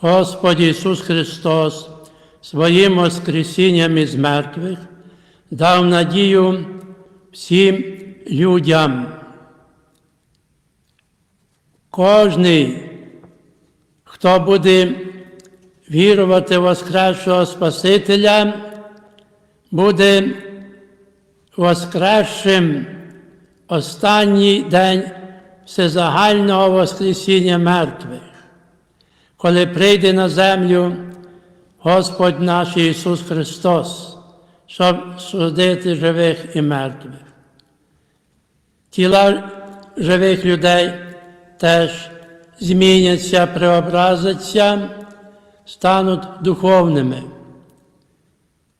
Господь Ісус Христос своїм Воскресінням із мертвих дав надію всім людям. Кожний, хто буде вірувати в Воскресшого Спасителя, буде воскресшим останній день всезагального Воскресіння мертвих, коли прийде на землю Господь наш Ісус Христос, щоб судити живих і мертвих. Тіла живих людей теж зміняться, преобразяться, стануть духовними.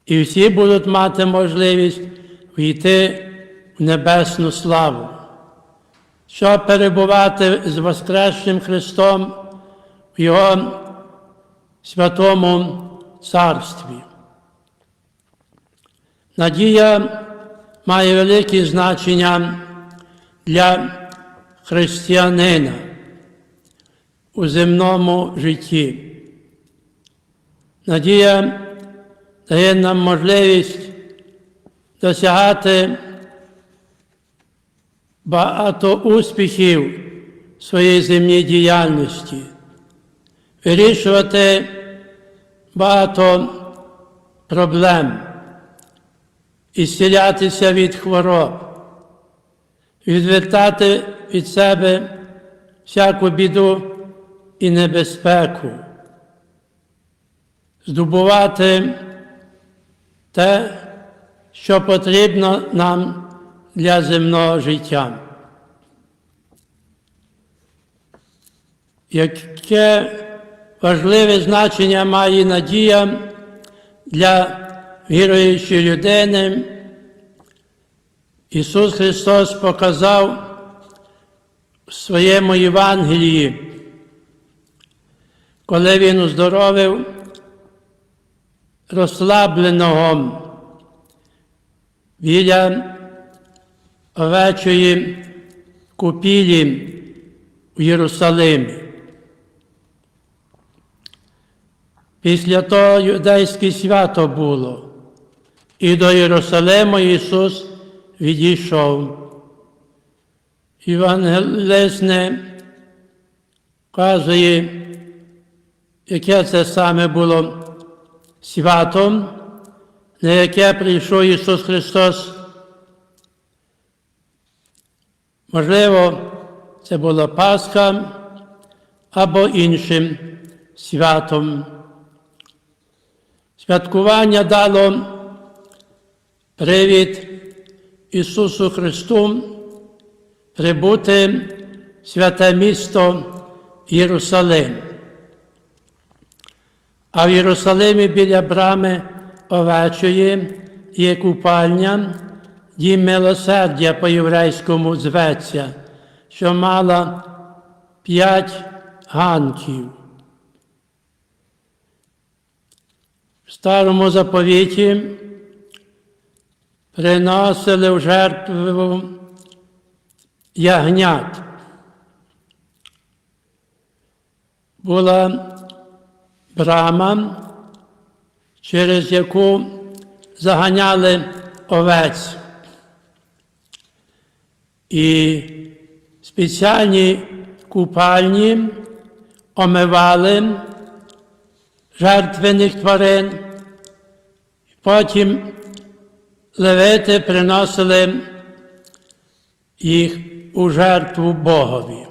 І всі будуть мати можливість війти в небесну славу, щоб перебувати з Воскресним Христом Його святому Царстві. Надія має велике значення для християнина у земному житті. Надія дає нам можливість досягати багато успіхів в своїй земній діяльності, вирішувати багато проблем, ісцілятися від хвороб, відвертати від себе всяку біду і небезпеку, здобувати те, що потрібно нам для земного життя. Яке важливе значення має надія для віруючої людини, Ісус Христос показав в своєму Євангелії, коли Він оздоровив розслабленого біля овечої купілі в Єрусалимі. Після того юдейське свято було, і до Єрусалиму Ісус відійшов. Євангелист не вказує, яке це саме було святом, на яке прийшов Ісус Христос. Можливо, це була Пасха або іншим святом. Святкування дало привід Ісусу Христу прибути в святе місто Єрусалим. А в Єрусалимі біля брами овечої є купальня, дім милосердя по-єврейському зветься, що мала п'ять ганків. В старому заповіті приносили в жертву ягнят. Була брама, через яку заганяли овець. І спеціальні купальні омивали жертвених тварин, потім левити приносили їх у жертву Богові.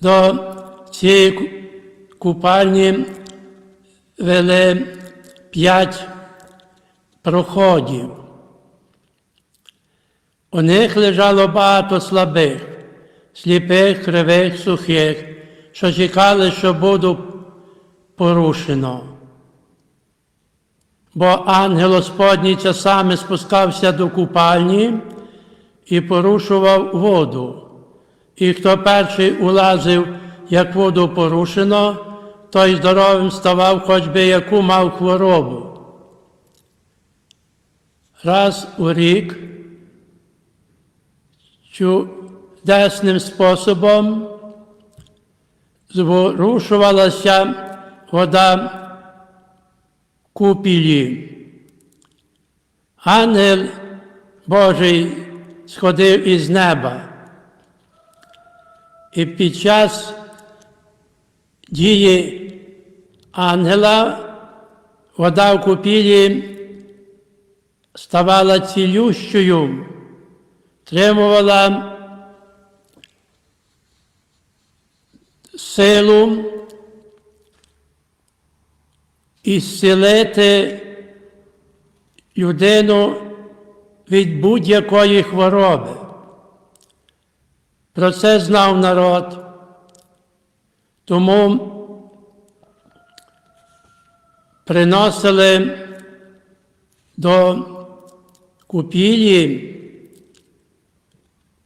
До цієї купальні вели п'ять проходів. У них лежало багато слабих, сліпих, кривих, сухих, що чекали, що буду порушено. Бо ангел Господній часами спускався до купальні і порушував воду. І хто перший улазив, як воду порушено, той здоровим ставав, хоч би яку мав хворобу. Раз у рік чудесним способом зворушувалася вода купілі. Ангел Божий сходив із неба. І під час дії ангела вода в купілі ставала цілющою, тримувала силу і зцілити людину від будь-якої хвороби. Про це знав народ. Тому приносили до купілі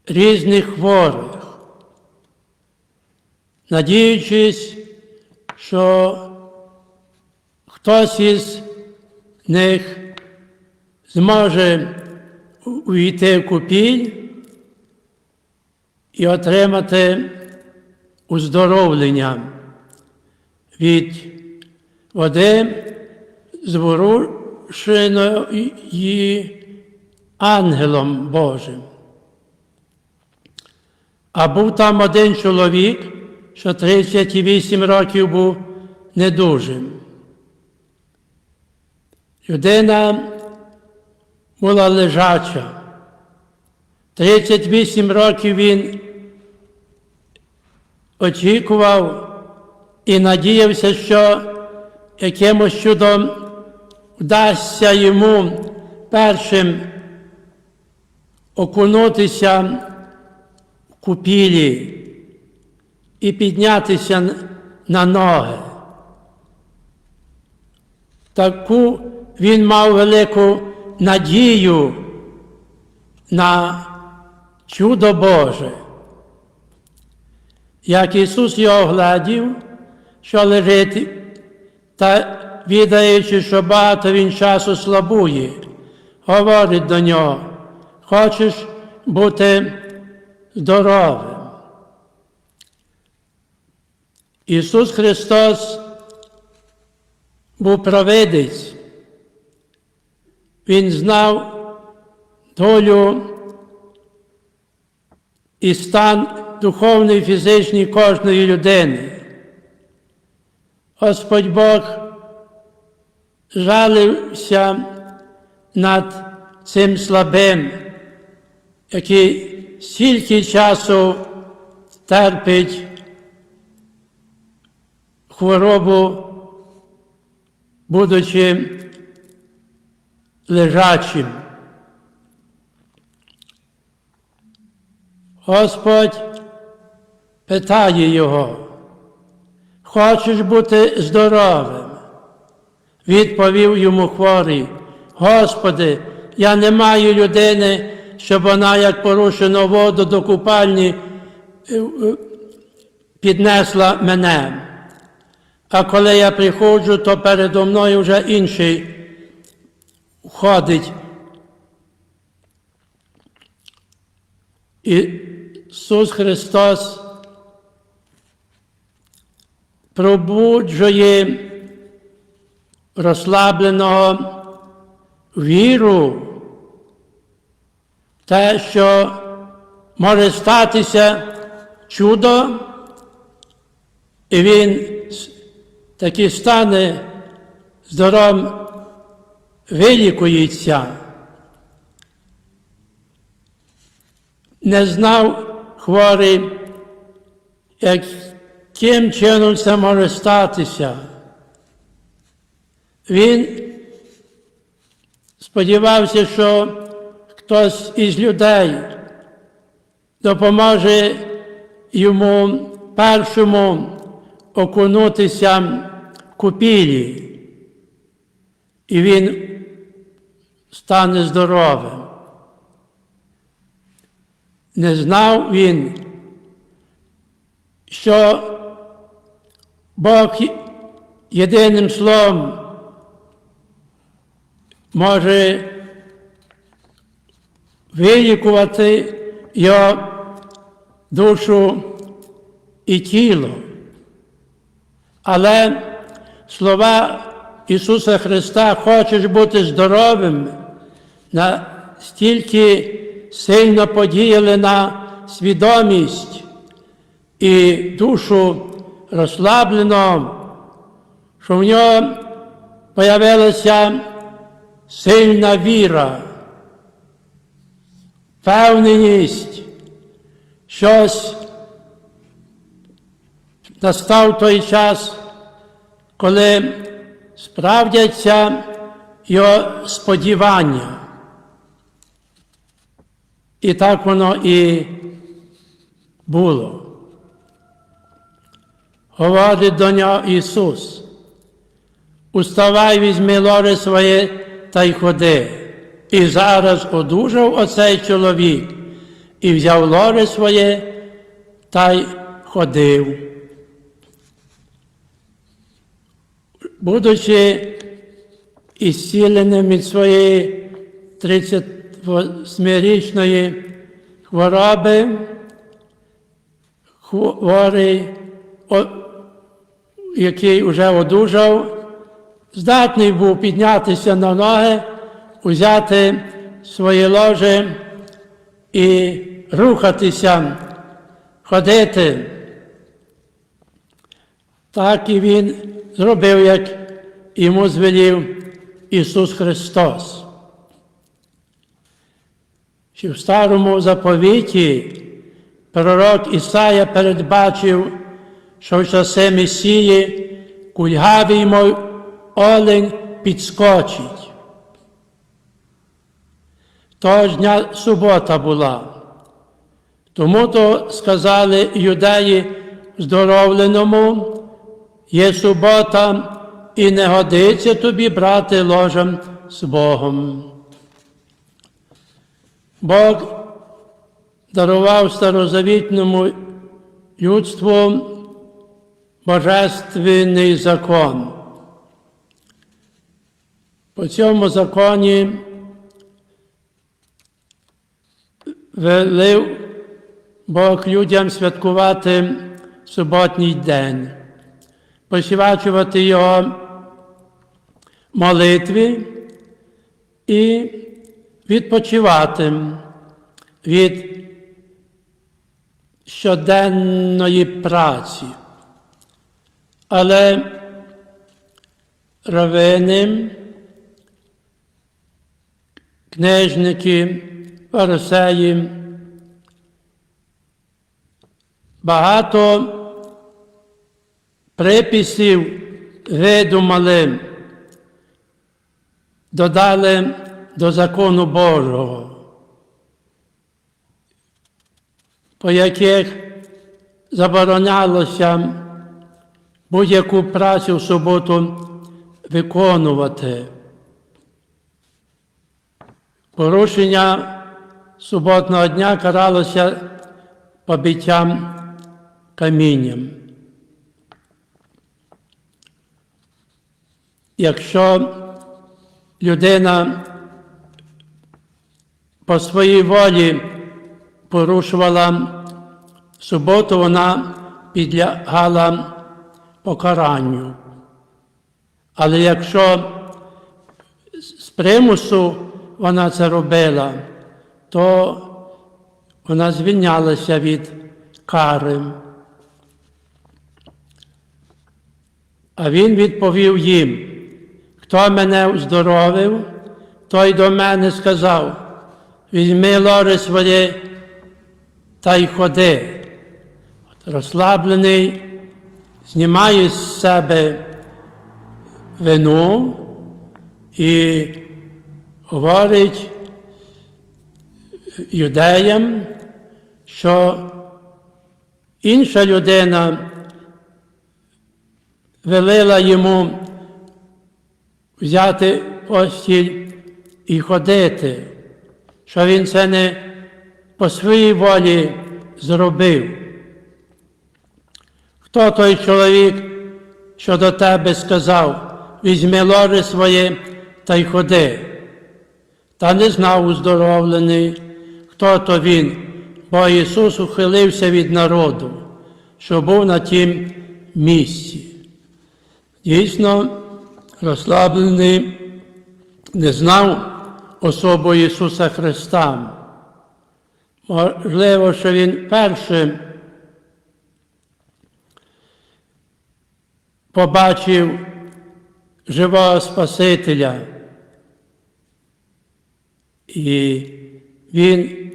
різних хворих, надіючись, що хтось із них зможе увійти в купіль і отримати уздоровлення від води, зворушеної ангелом Божим. А був там один чоловік, що 38 років був недужим. Людина була лежача. 38 років він очікував і надіявся, що якимось чудом вдасться йому першим окунутися в купілі і піднятися на ноги. Таку він мав велику надію на чудо Боже. Як Ісус його глядів, що лежить, та відаючи, що багато він часу слабує, говорить до нього, хочеш бути здоровим. Ісус Христос був провидець. Він знав долю і стан духовний і фізичний кожної людини. Господь Бог жалився над цим слабим, який стільки часу терпить хворобу, будучи лежачим. Господь питає його, хочеш бути здоровим? Відповів йому хворий, Господи, я не маю людини, щоб вона, як порушено воду до купальні, е, е, піднесла мене. А коли я приходжу, то передо мною вже інший ходить. Ісус Христос пробуджує розслабленого віру, те, що може статися чудо, і він таки стане здоровим, вилікується. Не знав хворий, яким чином це може статися. Він сподівався, що хтось із людей допоможе йому першому окунутися купілі, і він стане здоровим. Не знав він, що Бог єдиним словом може вилікувати його душу і тіло. Але слова Ісуса Христа, хочеш бути здоровим, настільки сильно подіяли на свідомість і душу розслаблено, що в нього появилася сильна віра, впевненість, щось настав той час, коли справдяться його сподівання. І так воно і було. Говорить до нього Ісус. Уставай, візьми лоре своє та й ходи. І зараз одужав оцей чоловік і взяв лоре своє та й ходив. Будучи ісціленим від своєї 38-річної хвороби, хворий, який вже одужав, здатний був піднятися на ноги, взяти своє ложе і рухатися, ходити. Так і він зробив, як йому звелів Ісус Христос. Ще в старому заповіті пророк Ісая передбачив, що в часи Месії кульгавий мов олень підскочить. Того ж дня субота була. Тому то сказали юдеї здоровленому, є субота, і не годиться тобі брати ложем з Богом. Бог дарував старозавітному людству божественний закон. По цьому законі велив Бог людям святкувати суботній день, посвячувати його молитві і відпочивати від щоденної праці. Але равини, книжники, фарисеї, багато приписів видумали, додали до закону Божого, по яких заборонялося будь-яку працю в суботу виконувати. Порушення суботного дня каралося побиттям камінням. Якщо людина по своїй волі порушувала суботу, вона підлягала покаранню. Але якщо з примусу вона це робила, то вона звільнялася від кари. А він відповів їм, хто мене оздоровив, той до мене сказав, візьми лоре своє та й ходи. От розслаблений, знімає з себе вину і говорить юдеям, що інша людина велила йому взяти постіль і ходити, що він це не по своїй волі зробив. Хто той чоловік, що до тебе сказав, візьми ложе своє та й ходи? Та не знав уздоровлений, хто то він, бо Ісус ухилився від народу, що був на тім місці. Дійсно, розслаблений не знав особу Ісуса Христа. Можливо, що Він першим побачив живого Спасителя. І він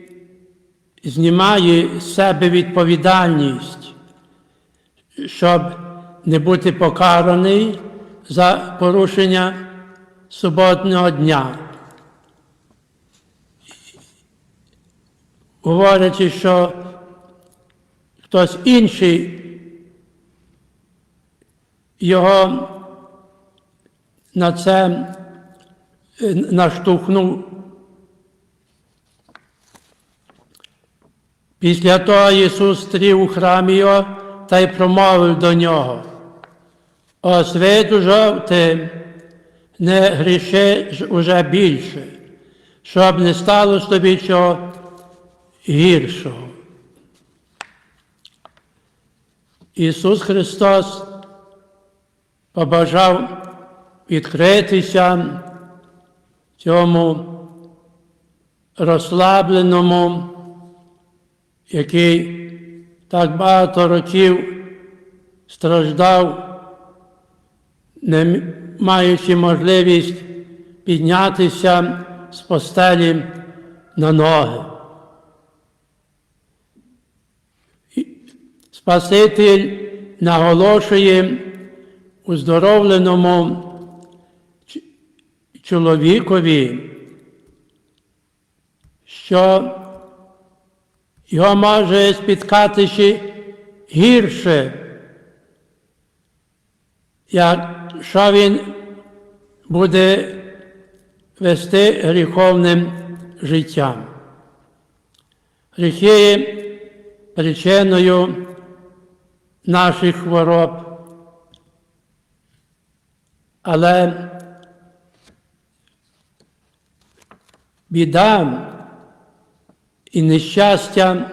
знімає з себе відповідальність, щоб не бути покараний за порушення суботнього дня. Говорячи, що хтось інший його на це е, наштовхнув. Після того Ісус стрів у храмі його та й промовив до нього. Ось видужав ти, не гріши уже більше, щоб не сталося тобі чого гіршого. Ісус Христос побажав відкритися цьому розслабленому, який так багато років страждав, не маючи можливість піднятися з постелі на ноги. Спаситель наголошує уздоровленому чоловікові, що його може спіткати ще гірше, якщо він буде вести гріховним життям. Гріхи є причиною наших хвороб. Але біда і нещастя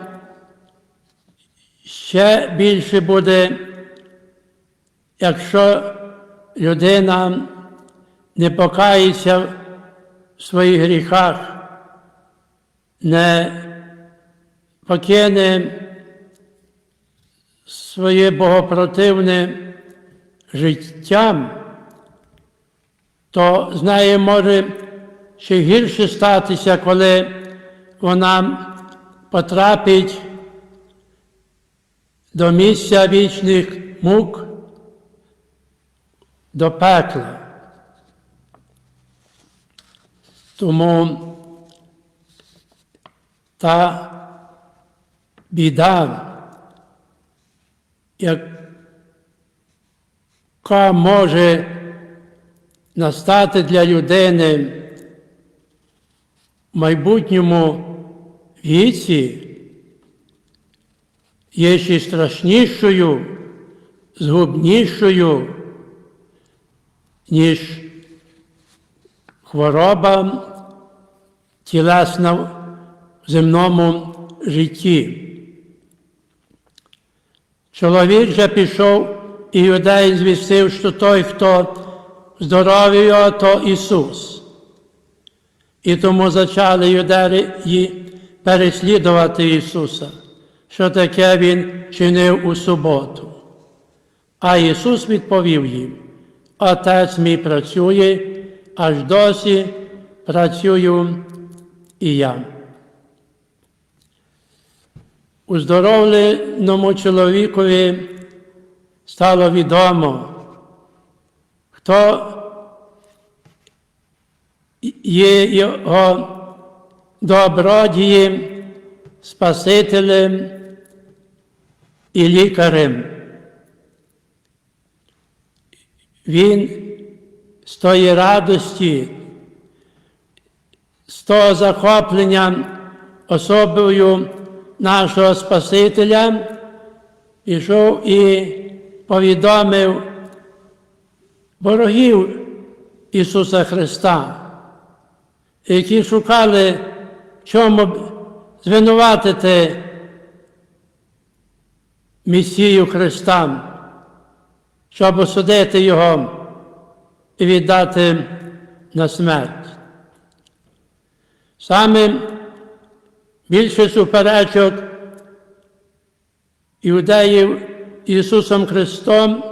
ще більше буде, якщо людина не покається в своїх гріхах, не покине своє богопротивне життя, то з нею може ще гірше статися, коли вона потрапить до місця вічних мук, до пекла. Тому та біда, яка може настати для людини в майбутньому віці, є ще страшнішою, згубнішою, ніж хвороба тілесна в земному житті. Чоловік же пішов і юдей звістив, що той, хто здоровий то Ісус. І тому почали юдеї переслідувати Ісуса, що таке Він чинив у суботу. А Ісус відповів їм, Отець мій працює, аж досі працюю і я. Уздоровленому чоловікові стало відомо, хто є його добродієм, Спасителем і лікарем. Він з тої радості, з того захоплення особою нашого Спасителя пішов і повідомив ворогів Ісуса Христа, які шукали, чому звинуватити Месію Христа. Щоб осудити його і віддати на смерть. Саме більше суперечок іудеїв Ісусом Христом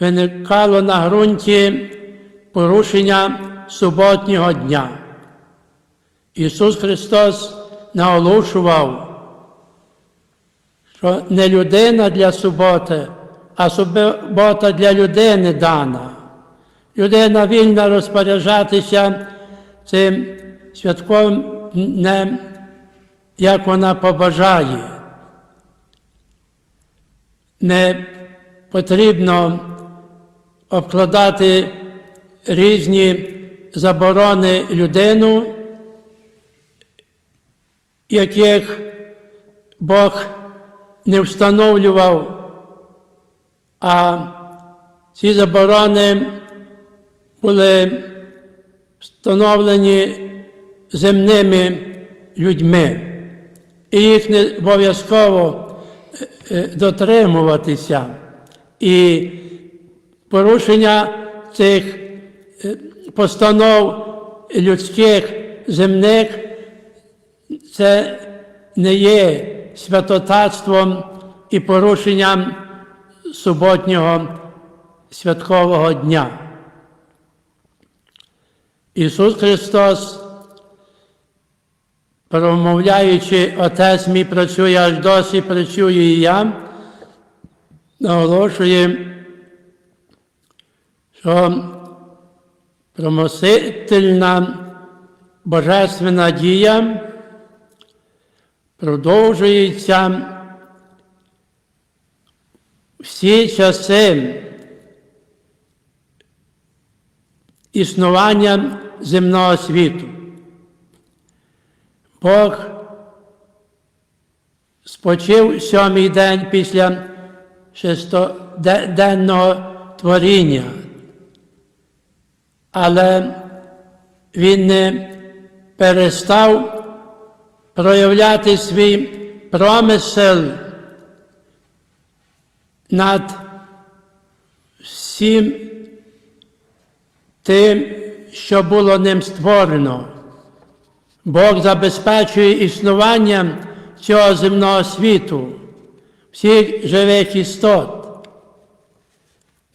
виникало на ґрунті порушення суботнього дня. Ісус Христос наголошував, що не людина для суботи, а субота для людини дана. Людина вільна розпоряджатися цим святковим днем, як вона побажає. Не потрібно обкладати різні заборони людину, яких Бог не встановлював, а ці заборони були встановлені земними людьми, і їх не обов'язково е, е, дотримуватися. І порушення цих е, постанов людських земних це не є святотатством і порушенням суботнього святкового дня. Ісус Христос, промовляючи, Отець мій працює аж досі працюю і я, наголошує, що промосительна божественна дія продовжується всі часи існування земного світу. Бог спочив сьомий день після шестоденного творіння, але він не перестав проявляти свій промисел над всім тим, що було ним створено. Бог забезпечує існування цього земного світу, всіх живих істот,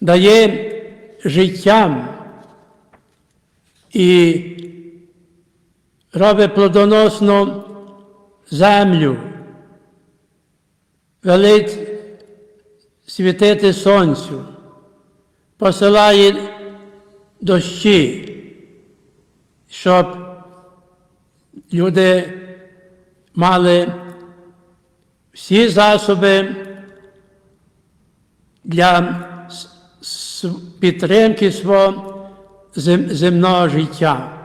дає життям і робить плодоносну землю, велить світити сонцю, посилає дощі, щоб люди мали всі засоби для підтримки свого зем- земного життя.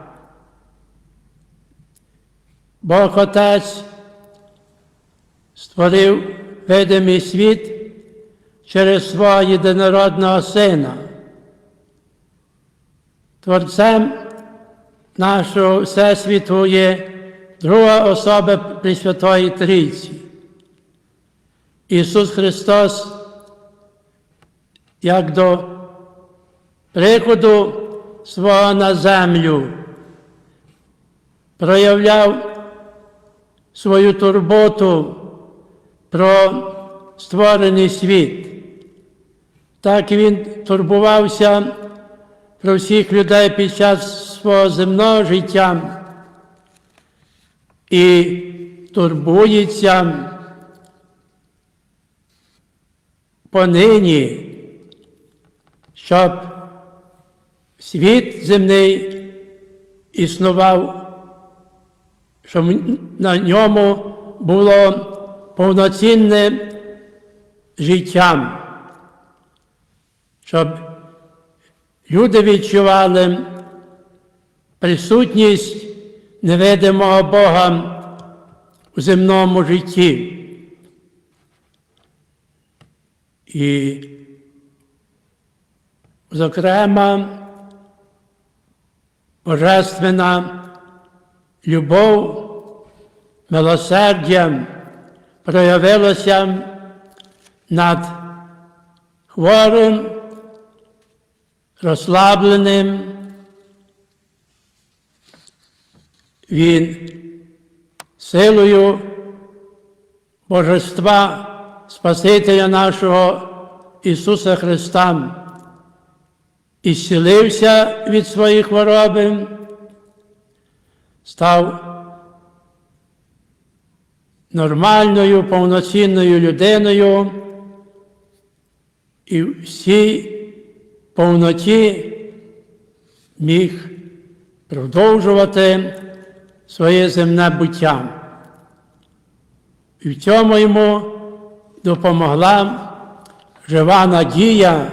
Бог Отець створив видимий світ через свого єдинородного Сина. Творцем нашого Всесвіту є друга особа Пресвятої Трійці. Ісус Христос, як до приходу свого на землю, проявляв свою турботу про створений світ. Так він турбувався про всіх людей під час свого земного життя і турбується понині, щоб світ земний існував, щоб на ньому було повноцінне життя, щоб люди відчували присутність невидимого Бога у земному житті. І, зокрема, божественна любов, милосердя проявилося над хворим розслабленим. Він силою Божества Спасителя нашого Ісуса Христа і від своїх хвороби, став нормальною, повноцінною людиною і всій повноті міг продовжувати своє земне буття. І в цьому йому допомогла жива надія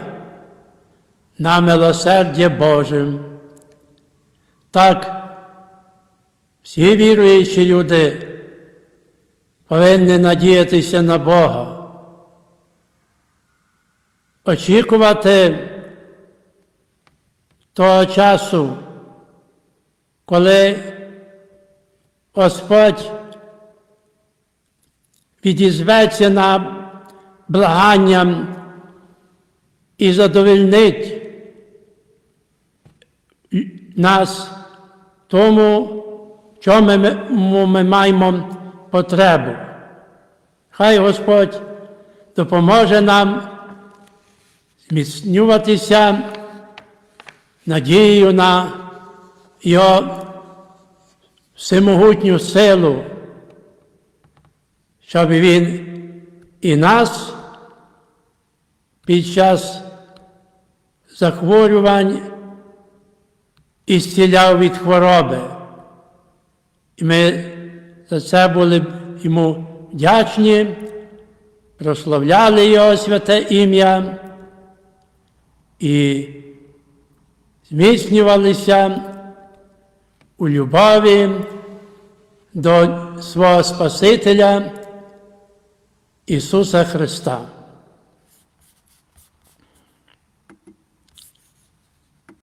на милосердя Боже. Так, всі віруючі люди повинні надіятися на Бога, очікувати того часу, коли Господь відізветься на благання і задовольнить нас тому, чому ми, ми маємо потребу. Хай Господь допоможе нам зміцнюватися надією на Його всемогутню силу, щоб Він і нас під час захворювань і зціляв від хвороби. І ми за це були б йому вдячні, прославляли Його святе ім'я і зміцнювалися у любові до свого Спасителя Ісуса Христа.